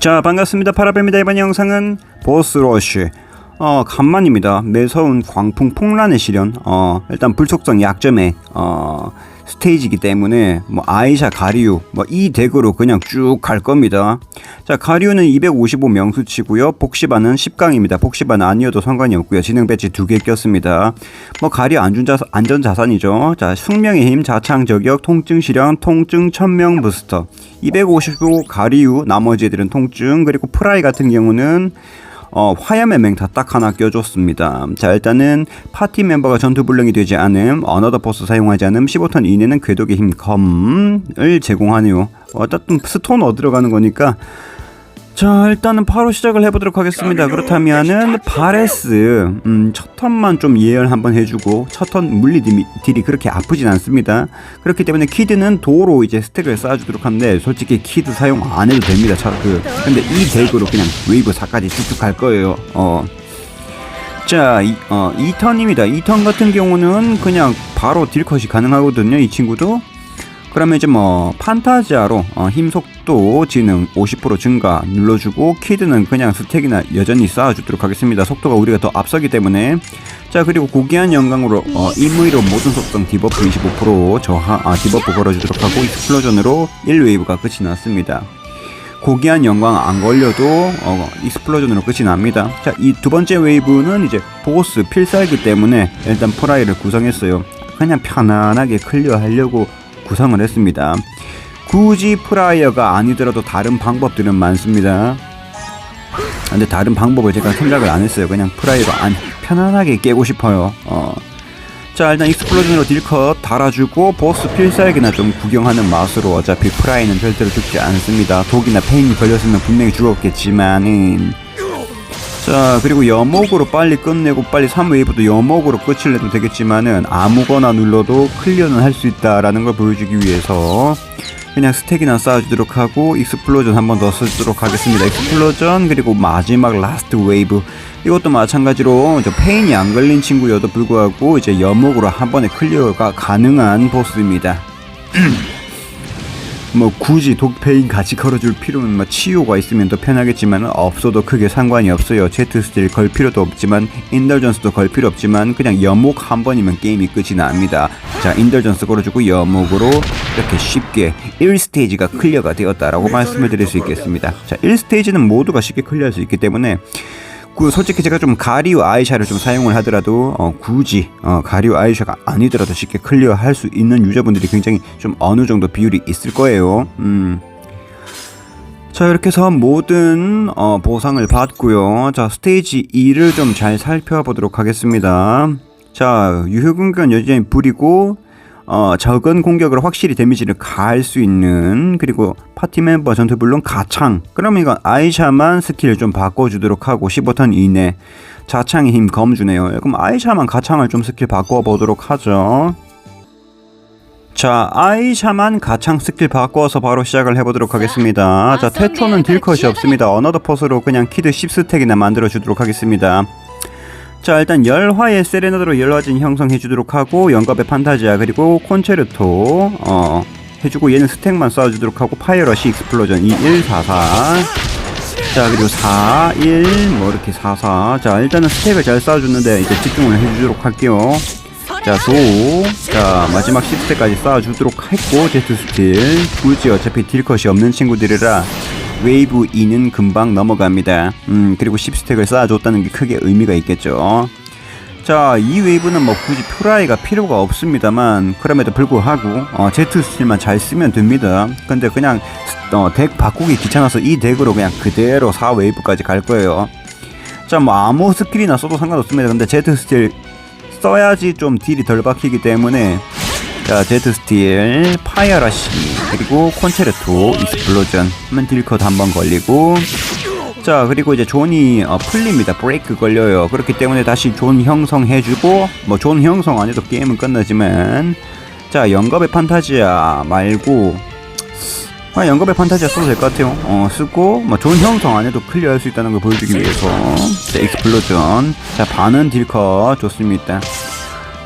자 반갑습니다. 파라뱀입니다. 이번 영상은 보스러쉬. 어 간만입니다. 매서운 광풍 폭란의 시련. 어 일단 불속성 약점의 어 스테이지이기 때문에 뭐 아이샤 가리우 뭐 이 덱으로 그냥 쭉 갈 겁니다. 자 가리우는 255 명수치고요. 복시바는 10강입니다. 복시바는 아니어도 상관이 없고요. 지능 배치 두 개 꼈습니다. 뭐 가리우 안전 안전 자산이죠. 자 숙명의 힘 자창 저격 통증 실현 통증 천명 부스터. 255 가리우 나머지 애들은 통증 그리고 프라이 같은 경우는 어, 화염의 맹타 딱 하나 껴줬습니다. 자, 일단은 파티 멤버가 전투 불능이 되지 않음, 어너더 포스 사용하지 않음, 15턴 이내는 궤독의 힘 검을 제공하네요. 어쨌든 스톤 얻으러 가는 거니까 자 일단은 바로 시작을 해보도록 하겠습니다 그렇다면은 바레스 음, 첫 턴만 좀 예열 한번 해주고 첫 턴 물리 딜이, 그렇게 아프진 않습니다 그렇기 때문에 키드는 도로 이제 스택을 쌓아주도록 하는데 솔직히 키드 사용 안 해도 됩니다 자, 그, 근데 이 덱으로 그냥 웨이브 4까지 쭉쭉 갈 거예요 어. 자, 이, 어, 2턴입니다. 2턴 같은 경우는 그냥 바로 딜컷이 가능하거든요. 이 친구도. 그러면 이제 뭐 판타지아로 어, 힘 속도 지능 50% 증가 눌러주고 키드는 그냥 스택이나 여전히 쌓아주도록 하겠습니다. 속도가 우리가 더 앞서기 때문에 자 그리고 고귀한 영광으로 어, 임의로 모든 속성 디버프 25% 저하 아, 디버프 걸어주도록 하고 익스플로전으로 1웨이브가 끝이 났습니다. 고귀한 영광 안 걸려도 어, 익스플로전으로 끝이 납니다. 자, 이 두 번째 웨이브는 이제 보스 필살기 때문에 일단 프라이를 구성했어요. 그냥 편안하게 클리어 하려고 구성을 했습니다. 굳이 프라이어가 아니더라도 다른 방법들은 많습니다. 근데 다른 방법을 제가 생각을 안 했어요. 그냥 프라이로 안 편안하게 깨고 싶어요. 어. 자 일단 익스플로전으로 딜컷 달아주고 보스 필살기나 좀 구경하는 맛으로 어차피 프라이는 절대로 죽지 않습니다. 독이나 페인이 걸렸으면 분명히 죽었겠지만은 자 그리고 여목으로 빨리 끝내고 빨리 3웨이브도 여목으로 끝을 내도 되겠지만은 아무거나 눌러도 클리어는 할 수 있다라는 걸 보여주기 위해서 그냥 스택이나 쌓아주도록 하고 익스플로전 한 번 더 쓰도록 하겠습니다. 익스플로전 그리고 마지막 라스트 웨이브. 이것도 마찬가지로 저 페인이 안 걸린 친구여도 불구하고 이제 여목으로 한 번에 클리어가 가능한 보스입니다 뭐 굳이 독페인 같이 걸어줄 필요는 뭐 치유가 있으면 더 편하겠지만 없어도 크게 상관이 없어요. 제트 스틸 걸 필요도 없지만 인더전스도 걸 필요 없지만 그냥 여목 한 번이면 게임이 끝이 납니다. 자 인더전스 걸어주고 여목으로 이렇게 쉽게 1스테이지가 클리어가 되었다라고 말씀을 드릴 수 있겠습니다. 자 1스테이지는 모두가 쉽게 클리어할 수 있기 때문에 그 솔직히 제가 좀 가리우 아이샤를 좀 사용을 하더라도 어, 굳이 어, 가리우 아이샤가 아니더라도 쉽게 클리어할 수 있는 유저분들이 굉장히 좀 어느 정도 비율이 있을 거예요. 음. 자 이렇게 해서 모든 어, 보상을 받고요. 자 스테이지 2를 좀 잘 살펴보도록 하겠습니다. 자 유효공격은 여전히 불이고 어, 적은 공격으로 확실히 데미지를 가할 수 있는 그리고 파티 멤버 전투 불론 가창. 그러면 이건 아이샤만 스킬 좀 바꿔주도록 하고 15턴 이내 자창의 힘 검 주네요. 그럼 아이샤만 가창을 좀 스킬 바꿔보도록 하죠. 자 아이샤만 가창 스킬 바꿔서 바로 시작을 해보도록 하겠습니다. 자 태초는 딜컷이 없습니다. 어너더 포스로 그냥 키드 10스택이나 만들어 주도록 하겠습니다 자 일단 열화의 세레나드로 열화진 형성해 주도록 하고 영겁의 판타지아 그리고 콘체르토 어 해주고 얘는 스택만 쏴주도록 하고 파이어러시 익스플로전 2 1 4 4자 그리고 4 1 뭐 이렇게 4 4자 일단은 스택을 잘 쏴주는데 이제 집중을 해주도록 할게요. 자소자 마지막 10스택까지 쏴주도록 했고 제트 스틸. 굳이 어차피 딜컷이 없는 친구들이라 웨이브 2는 금방 넘어갑니다. 음, 그리고 10스택을 쌓아줬다는 게 크게 의미가 있겠죠. 자, 이 웨이브는 뭐 굳이 프라이가 필요가 없습니다만, 그럼에도 불구하고, 어, 제트 스틸만 잘 쓰면 됩니다. 근데 그냥, 어, 덱 바꾸기 귀찮아서 이 덱으로 그냥 그대로 4웨이브까지 갈 거예요. 자, 뭐 아무 스킬이나 써도 상관없습니다. 근데 제트 스틸 써야지 좀 딜이 덜 박히기 때문에, 자, 제트 스틸, 파이어라시, 그리고 콘체르토, 익스플로전 하면 딜컷 한 번 걸리고 자, 그리고 이제 존이 어, 풀립니다. 브레이크 걸려요. 그렇기 때문에 다시 존 형성해주고 뭐 존 형성 안 해도 게임은 끝나지만 자, 영겁의 판타지아 말고 아, 영겁의 판타지아 써도 될 것 같아요. 어, 쓰고, 뭐, 존 형성 안 해도 클리어할 수 있다는 걸 보여주기 위해서. 자, 익스플로전. 자, 반은 딜컷. 좋습니다.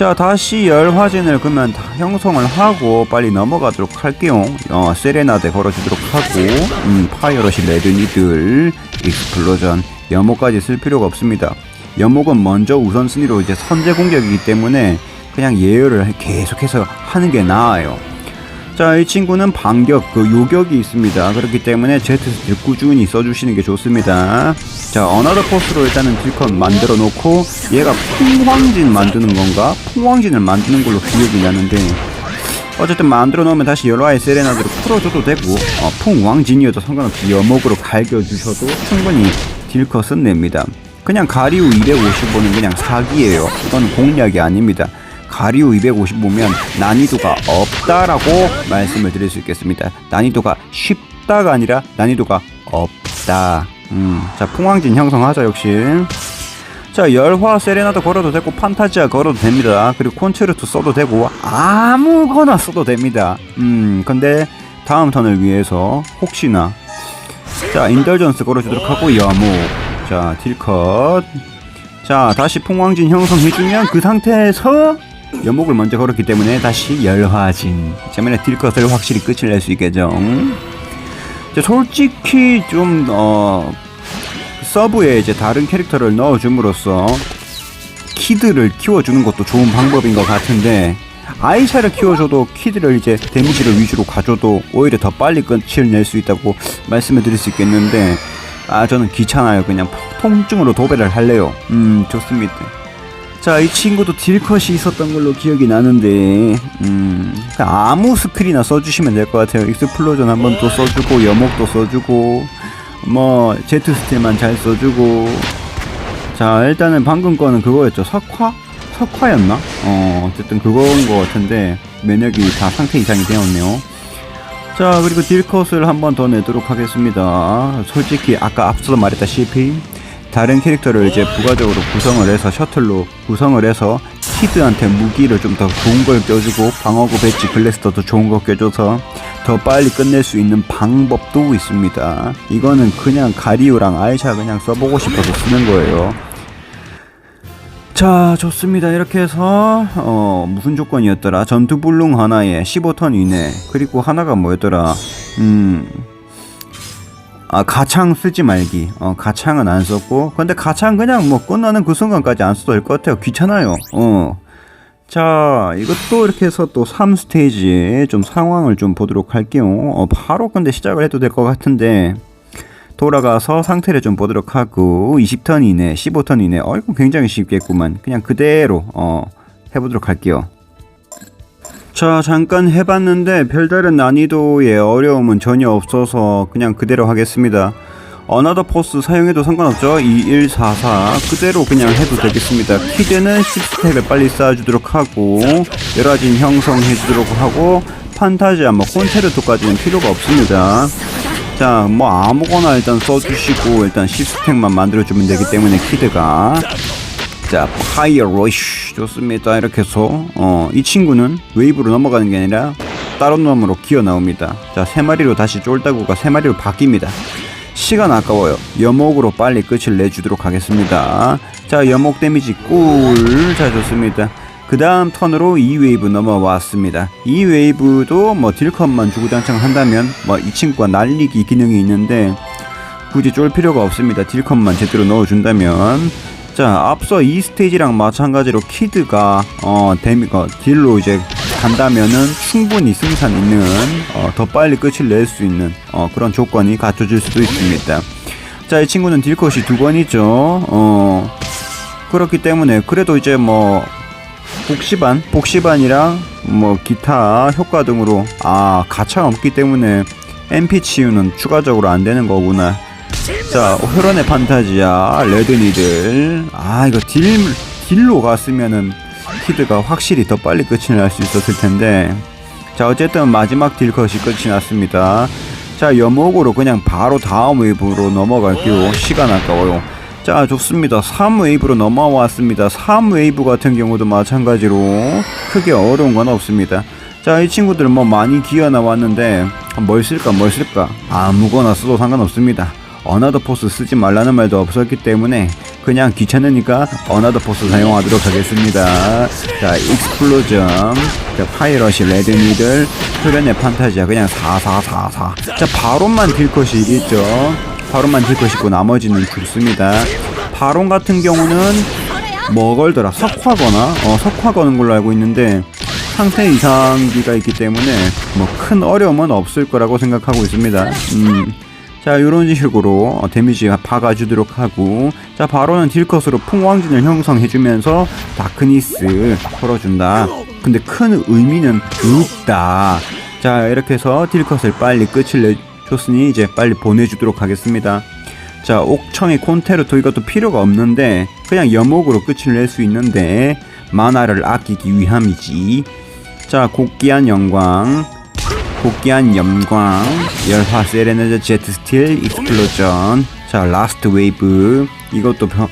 자 다시 열 화진을 그러면 다 형성을 하고 빨리 넘어가도록 할게요. 어 세레나데 걸어주도록 하고 음 파이어러시 레드니들 익스플로전 연목까지 쓸 필요가 없습니다. 연목은 먼저 우선순위로 이제 선제 공격이기 때문에 그냥 예열을 계속해서 하는 게 나아요 자, 이 친구는 반격, 그 요격이 있습니다. 그렇기 때문에 제트스틸 꾸준히 써주시는 게 좋습니다. 자, 어나더 포스로 일단은 딜컷 만들어 놓고, 얘가 풍황진 만드는 건가? 풍황진을 만드는 걸로 기억이 나는데, 어쨌든 만들어 놓으면 다시 여러와의 세레나드로 풀어줘도 되고, 어, 풍왕진이어도 상관없이 여목으로 갈겨주셔도 충분히 딜컷은 냅니다. 그냥 가리우 255는 그냥 사기예요. 이건 공략이 아닙니다. 가리우 255면 난이도가 없다라고 말씀을 드릴 수 있겠습니다. 난이도가 쉽다가 아니라 난이도가 없다. 음, 자 풍왕진 형성하자 역시. 자 열화 세레나도 걸어도 되고 판타지아 걸어도 됩니다. 그리고 콘체르토 써도 되고 아무거나 써도 됩니다. 음 근데 다음 턴을 위해서 혹시나 자 인덜전스 걸어주도록 하고 여무 자 딜컷 자 다시 풍왕진 형성해주면 그 상태에서 연목을 먼저 걸었기 때문에 다시 열화진. 때문에 딜컷을 확실히 끝을 낼 수 있겠죠. 자, 솔직히 좀 어, 서브에 이제 다른 캐릭터를 넣어줌으로써 키드를 키워주는 것도 좋은 방법인 것 같은데 아이샤를 키워줘도 키드를 이제 데미지를 위주로 가져도 오히려 더 빨리 끝을 낼 수 있다고 말씀을 드릴 수 있겠는데 아 저는 귀찮아요. 그냥 통증으로 도배를 할래요. 음 좋습니다 자 이 친구도 딜컷이 있었던 걸로 기억이 나는데 음 그냥 아무 스킬이나 써주시면 될 것 같아요. 익스플로전 한 번 또 써주고 여목도 써주고 뭐 제트 스틸만 잘 써주고. 자 일단은 방금 거는 그거였죠. 석화? 석화였나? 어 어쨌든 그거인 것 같은데 면역이 다 상태 이상이 되었네요. 자 그리고 딜컷을 한 번 더 내도록 하겠습니다. 솔직히 아까 앞서서 말했다시피 다른 캐릭터를 이제 부가적으로 구성을 해서 셔틀로 구성을 해서 키드한테 무기를 좀 더 좋은 걸 껴주고 방어구 배지 글래스터도 좋은 거 껴줘서 더 빨리 끝낼 수 있는 방법도 있습니다. 이거는 그냥 가리우랑 아이샤 그냥 써보고 싶어서 쓰는 거예요. 자 좋습니다. 이렇게 해서 어 무슨 조건이었더라? 전투 불능 하나에 15턴 이내. 그리고 하나가 뭐였더라? 음 아, 가창 쓰지 말기. 어, 가창은 안 썼고. 근데 가창 그냥 뭐 끝나는 그 순간까지 안 써도 될 것 같아요. 귀찮아요. 어. 자, 이것도 이렇게 해서 또 3스테이지 좀 상황을 좀 보도록 할게요. 어, 바로 근데 시작을 해도 될 것 같은데. 돌아가서 상태를 좀 보도록 하고 20턴 이내, 15턴 이내. 어, 이거 굉장히 쉽겠구만. 그냥 그대로 어, 해보도록 할게요. 자 잠깐 해봤는데 별다른 난이도의 어려움은 전혀 없어서 그냥 그대로 하겠습니다. 어나더 포스 사용해도 상관없죠? 2144 그대로 그냥 해도 되겠습니다. 키드는 10스택을 빨리 쌓아주도록 하고 여러진 형성해주도록 하고 판타지아 뭐 콘체르토까지는 필요가 없습니다. 자 뭐 아무거나 일단 써주시고 일단 10스택만 만들어주면 되기 때문에 키드가 자, 파이어 러쉬 좋습니다. 이렇게 해서 어, 이 친구는 웨이브로 넘어가는 게 아니라 다른 놈으로 기어 나옵니다. 자, 세 마리로 다시 쫄다구가 세 마리로 바뀝니다. 시간 아까워요. 여목으로 빨리 끝을 내주도록 하겠습니다. 자, 여목 데미지 꿀. 자, 좋습니다. 그 다음 턴으로 2웨이브 넘어왔습니다. 2웨이브도 뭐 딜컷만 주구장창 한다면 뭐 이 친구가 날리기 기능이 있는데 굳이 쫄 필요가 없습니다. 딜컷만 제대로 넣어준다면 자 앞서 이 스테이지랑 마찬가지로 키드가 어 데미가 딜로 이제 간다면은 충분히 승산 있는 어, 더 빨리 끝을 낼 수 있는 어, 그런 조건이 갖춰질 수도 있습니다. 자 이 친구는 딜컷이 두 번이죠. 어 그렇기 때문에 그래도 이제 뭐 복시반 복시반이랑 뭐 기타 효과 등으로 아 가차가 없기 때문에 MP 치유는 추가적으로 안 되는 거구나. 자, 혈원의 판타지아, 레드니들. 아, 이거 딜, 딜로 갔으면은 키드가 확실히 더 빨리 끝이 날 수 있었을 텐데. 자, 어쨌든 마지막 딜컷이 끝이 났습니다. 자, 여목으로 그냥 바로 다음 웨이브로 넘어갈게요. 시간 아까워요. 자, 좋습니다. 3웨이브로 넘어왔습니다. 3웨이브 같은 경우도 마찬가지로 크게 어려운 건 없습니다. 자, 이 친구들 뭐 많이 기어 나왔는데 뭘 쓸까, 뭘 쓸까? 아무거나 써도 상관없습니다. 어나더 포스 쓰지 말라는 말도 없었기 때문에 그냥 귀찮으니까 어나더 포스 사용하도록 하겠습니다. 자, 익스플로전, 자, 파이러시, 레드니들, 표련의 판타지아 그냥 4444. 자, 바론만 딜컷이 있죠. 바론만 딜컷 있고 나머지는 죽습니다. 바론 같은 경우는 뭐 걸더라 석화 거나 어 석화 거는 걸로 알고 있는데 상태 이상기가 있기 때문에 뭐 큰 어려움은 없을 거라고 생각하고 있습니다. 음. 자, 이런 식으로 어, 데미지 박아주도록 하고, 자, 바로는 딜컷으로 풍왕진을 형성해주면서 다크니스 걸어준다. 근데 큰 의미는 없다. 자, 이렇게 해서 딜컷을 빨리 끝을 내줬으니 이제 빨리 보내주도록 하겠습니다. 자, 옥청의 콘테르토 이것도 필요가 없는데 그냥 여목으로 끝을 낼 수 있는데 만화를 아끼기 위함이지. 자, 곡기한 영광, 곡기한 영광, 열화 세레네드 제트 스틸 익스플로전. 자, 라스트 웨이브. 이것도 병...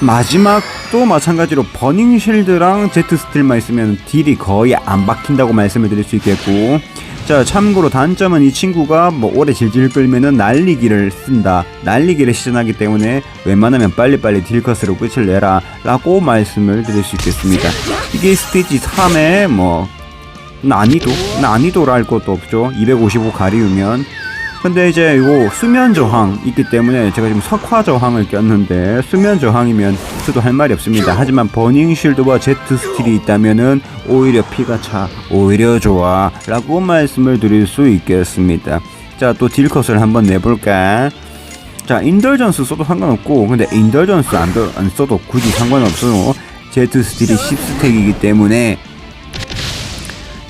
마지막도 마찬가지로 버닝 쉴드랑 제트 스틸만 있으면 딜이 거의 안 박힌다고 말씀을 드릴 수 있겠고. 자 참고로 단점은 이 친구가 뭐 오래 질질 끌면은 날리기를 쓴다. 날리기를 시전하기 때문에 웬만하면 빨리빨리 딜컷으로 끝을 내라 라고 말씀을 드릴 수 있겠습니다. 이게 스테이지 3의 뭐 난이도 난이도라 할 것도 없죠 255 가리우면 근데 이제 이거 수면 저항 있기 때문에 제가 지금 석화 저항을 꼈는데 수면 저항이면 저도 할 말이 없습니다. 하지만 버닝 쉴드와 제트 스틸이 있다면은 오히려 피가 차 오히려 좋아 라고 말씀을 드릴 수 있겠습니다. 자 또 딜컷을 한번 내볼까? 자 인덜전스 써도 상관없고 근데 인덜전스 안, 더- 안 써도 굳이 상관없어요. 제트 스틸이 10스택이기 때문에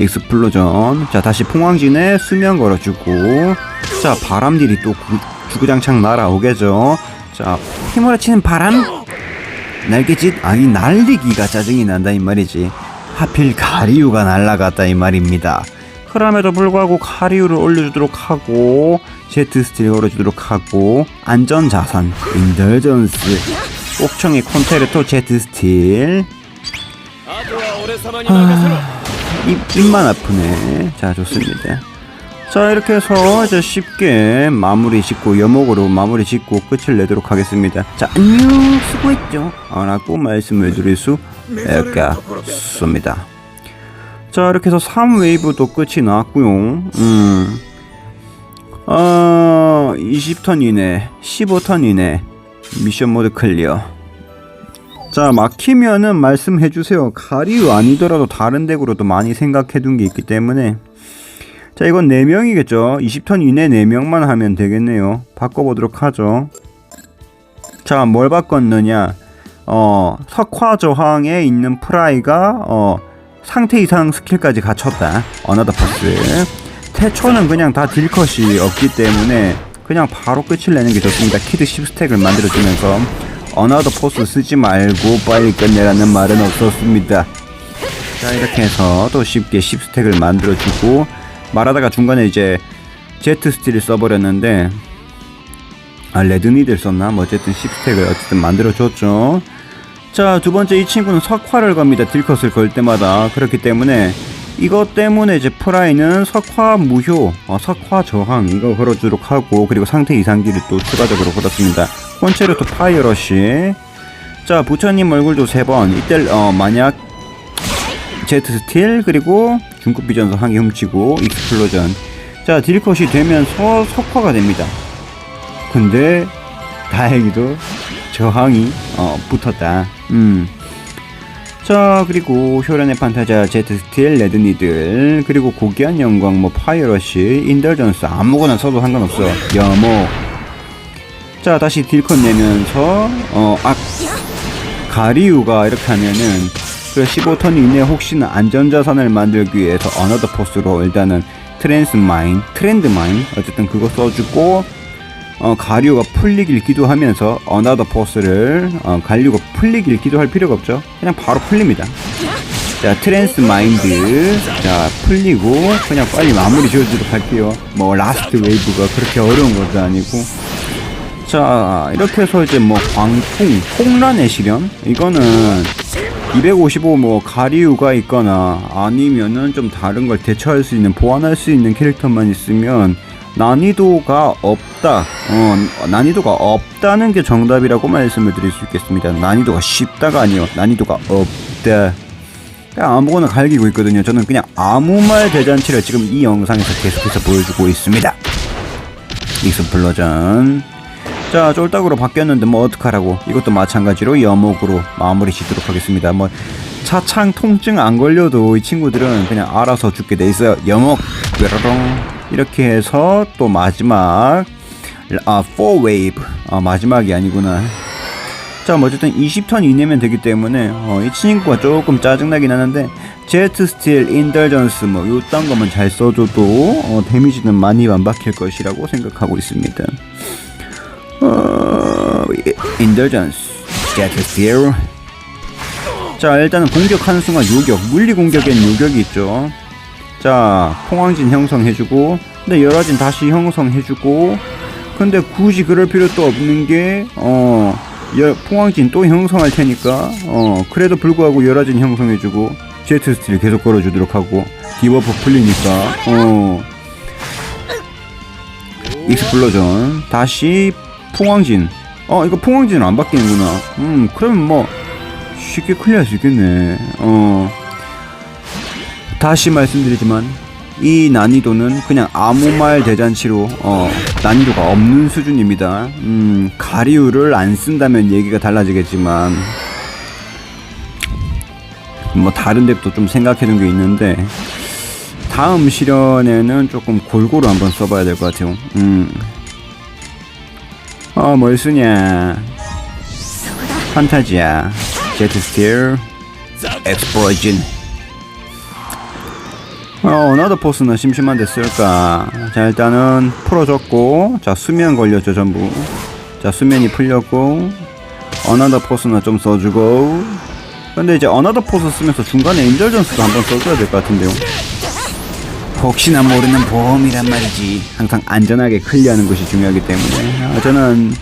익스플로전. 자 다시 풍황진에 수면 걸어주고. 자 바람들이 또 구, 주구장창 날아오겠죠. 자 휘몰아치는 바람? 날개짓? 아니 날리기가 짜증이 난다 이 말이지. 하필 가리우가 날아갔다 이 말입니다. 그럼에도 불구하고 가리우를 올려주도록 하고 제트 스틸을 걸어주도록 하고 안전자산 인덜전스 옥청의 콘테르토 제트 스틸. 아... 입, 입만 아프네. 자, 좋습니다. 자, 이렇게 해서 이제 쉽게 마무리 짓고, 여목으로 마무리 짓고 끝을 내도록 하겠습니다. 자, 안녕, 수고했죠. 아, 라고 말씀을 드릴 수 있겠습니다. 자, 이렇게 해서 3웨이브도 끝이 나왔고요 음. 어, 20턴 이내, 15턴 이내, 미션 모드 클리어. 자 막히면은 말씀해 주세요. 가리우 아니더라도 다른 덱으로도 많이 생각해 둔 게 있기 때문에. 자 이건 4명이겠죠. 20턴 이내 4명만 하면 되겠네요. 바꿔보도록 하죠. 자 뭘 바꿨느냐. 어 석화 저항에 있는 프라이가 어 상태 이상 스킬까지 갖췄다. 어나더 퍼스 태초는 그냥 다 딜컷이 없기 때문에 그냥 바로 끝을 내는 게 좋습니다. 키드 10스택을 만들어주면서 어나더 포스 쓰지 말고 빨리 끝내라는 말은 없었습니다. 자 이렇게 해서 또 쉽게 10스택을 만들어주고 말하다가 중간에 이제 제트 스틸을 써버렸는데 아 레드니들 썼나? 뭐 어쨌든 10스택을 어쨌든 만들어줬죠. 자 두 번째 이 친구는 석화를 겁니다. 딜컷을 걸 때마다 그렇기 때문에 이것 때문에 이제 프라이는 석화 무효, 어, 석화 저항 이거 걸어주도록 하고 그리고 상태 이상기를 또 추가적으로 걸었습니다. 콘체르토 파이러시 자 부처님 얼굴도 세번 이때 어, 만약 제트 스틸 그리고 중급 비전서 한 개 훔치고 익스플로전 자 딜컷이 되면서 석화가 됩니다. 근데 다행히도 저항이 어, 붙었다. 음. 자 그리고 효련의 판타자 제트 스틸 레드니들 그리고 고귀한 영광 뭐 파이러시 인덜전스 아무거나 써도 상관없어 여모 자 다시 딜컷 내면서 어아 가리우가 이렇게 하면은 그 15턴 이내 혹시나 안전자산을 만들기 위해서 어너더 포스로 일단은 트랜스 마인 트렌드 마인 어쨌든 그거 써주고 어, 가류가 풀리길 기도하면서 어나더 포스를 어, 가류가 풀리길 기도할 필요가 없죠. 그냥 바로 풀립니다. 자 트랜스 마인드 자 풀리고 그냥 빨리 마무리 지어주도록 할게요. 뭐 라스트 웨이브가 그렇게 어려운 것도 아니고 자 이렇게 해서 이제 뭐 광풍 폭란의 시련 이거는 255 뭐 가리우가 있거나 아니면은 좀 다른 걸 대처할 수 있는 보완할 수 있는 캐릭터만 있으면 난이도가 없다. 어, 난이도가 없다는 게 정답이라고 말씀을 드릴 수 있겠습니다. 난이도가 쉽다가 아니요. 난이도가 없다. 그냥 아무거나 갈기고 있거든요. 저는 그냥 아무 말 대잔치를 지금 이 영상에서 계속해서 보여주고 있습니다. 익스플로전. 자, 쫄딱으로 바뀌었는데 뭐 어떡하라고. 이것도 마찬가지로 여목으로 마무리 짓도록 하겠습니다. 뭐 차창 통증 안 걸려도 이 친구들은 그냥 알아서 죽게 돼 있어요. 여목. 뾰로롱. 이렇게 해서 또 마지막 아, 4웨이브. 아, 마지막이 아니구나. 자, 뭐 어쨌든 20턴 이내면 되기 때문에 어, 이 친구가 조금 짜증나긴 하는데 제트 스틸, 인더전스 뭐 요딴 거만 잘 써줘도 어, 데미지는 많이 안 박힐 것이라고 생각하고 있습니다. 어, 인더전스, 제트 스틸. 자, 일단은 공격하는 순간 요격, 물리 공격엔 요격이 있죠. 자, 포항진 형성해주고, 근데 열화진 다시 형성해주고, 근데 굳이 그럴 필요도 없는 게, 어, 열, 포항진 또 형성할 테니까, 어, 그래도 불구하고 열화진 형성해주고, 제트 스틸 계속 걸어주도록 하고, 디버프 풀리니까, 어, 익스플로전, 다시 포항진. 어, 이거 포항진은 안 바뀌는구나. 음, 그러면 뭐, 쉽게 클리어할 수 있겠네. 어, 다시 말씀드리지만 이 난이도는 그냥 아무 말 대잔치로 어, 난이도가 없는 수준입니다. 음, 가리우를 안 쓴다면 얘기가 달라지겠지만 뭐 다른 데도 좀 생각해둔 게 있는데 다음 실현에는 조금 골고루 한번 써봐야 될 것 같아요. 음. 어, 뭘 쓰냐? 판타지야, 제트 스틸, 엑스플로전. 어, 어나더 포스는 심심한데 쓸까? 자, 일단은 풀어줬고, 자, 수면 걸렸죠, 전부. 자, 수면이 풀렸고, 어나더 포스는 좀 써주고, 근데 이제 어나더 포스 쓰면서 중간에 인절전스도 한번 써줘야 될 것 같은데요. 혹시나 모르는 보험이란 말이지. 항상 안전하게 클리어하는 것이 중요하기 때문에. 아, 저는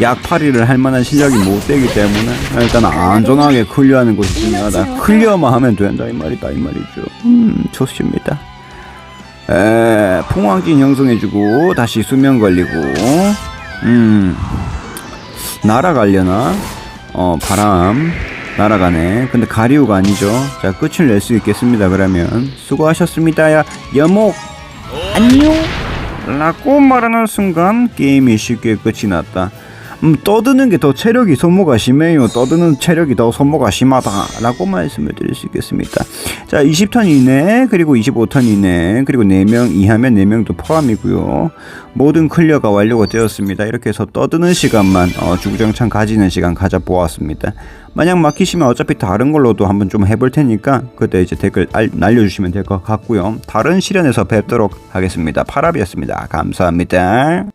약팔이를 할 만한 실력이 못 되기 때문에 일단 안전하게 클리어하는 것이 중요하다. 클리어만 하면 된다 이 말이다 이 말이죠. 음 좋습니다. 에 풍황진 형성해주고 다시 수면 걸리고 음 날아가려나? 어 바람 날아가네. 근데 가리우가 아니죠. 자 끝을 낼 수 있겠습니다. 그러면 수고하셨습니다. 야 여목 안녕. 라고 말하는 순간 게임이 쉽게 끝이 났다. 음, 떠드는 게 더 체력이 소모가 심해요. 떠드는 체력이 더 소모가 심하다. 라고 말씀을 드릴 수 있겠습니다. 자, 20턴 이내, 그리고 25턴 이내, 그리고 4명 이하면 4명도 포함이고요. 모든 클리어가 완료가 되었습니다. 이렇게 해서 떠드는 시간만 어, 주구장창 가지는 시간 가져 보았습니다. 만약 막히시면 어차피 다른 걸로도 한번 좀 해볼 테니까 그때 이제 댓글 알, 날려주시면 될 것 같고요. 다른 실현에서 뵙도록 하겠습니다. 파랍이었습니다. 감사합니다.